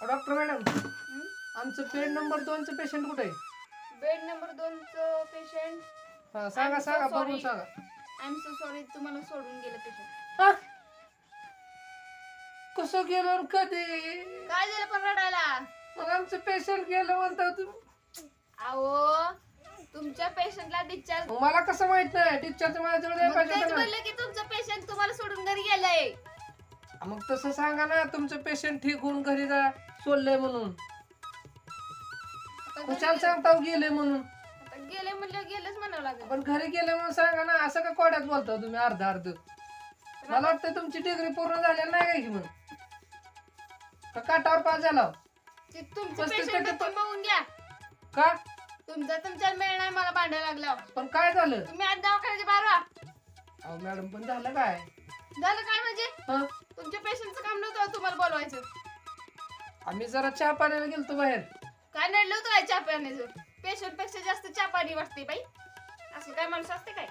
Doctor madam आमचं bed number दोनचं patient कुठे आहे? बेड नंबर दोनचं पेशंट हा सांगा I'm so सांगा बघून sorry. सांगा. आय एम सो सॉरी तुम्हाला सोडून गेलं पेशंट हा? कसं गेलो आणि कधी? काय झालं पण रडायला? मग आमचं पेशंट गेलं म्हणता तुम्ही. अहो तुमच्या पेशंटला डिस्चार्ज मग मला कसं माहीत नाही? टीचरचं माझ्याजवळ नाही पाहिजे तेच होतं म्हणलं की तुमचं पेशंट तुम्हाला सोडून घरी गेलंय. मग तसं सांगा ना तुमचं पेशंट ठीक होऊन घरी जा. सोडलंय म्हणून. आता घरी कुशाल गेलं- म्हणून. आता गेले म्हणलं गेलंच म्हणावं लागेल. पण घरी गेले म्हणून सांगा ना असं का कोड्यात बोलता तुम्ही अर्ध अर्ध? मला वाटतं तुमची डिग्री पूर्ण झालेली नाही काय की मग? का काटावर पास झाला? ते तुमचं पस्तीस पेशंट टक्के तुम्ही घ्या. का? तुमचा तुमच्या मेळ नाही मला भांडायला लागल्यावर पण काय झालं? तुम्ही आज दवाखान्याचे बारा अहो मॅडम पण झालं काय? झालं काय म्हणजे? हं? तुमच्या पेशंटचं काम नव्हतं आम्ही जरा चहा पाण्याला गेलतो बाहेर. काय नडलं तुला चहा पाण्याचं पेशंटपेक्षा जास्त चहा पाणी वाटते बाई. असं काय माणूस असते काय?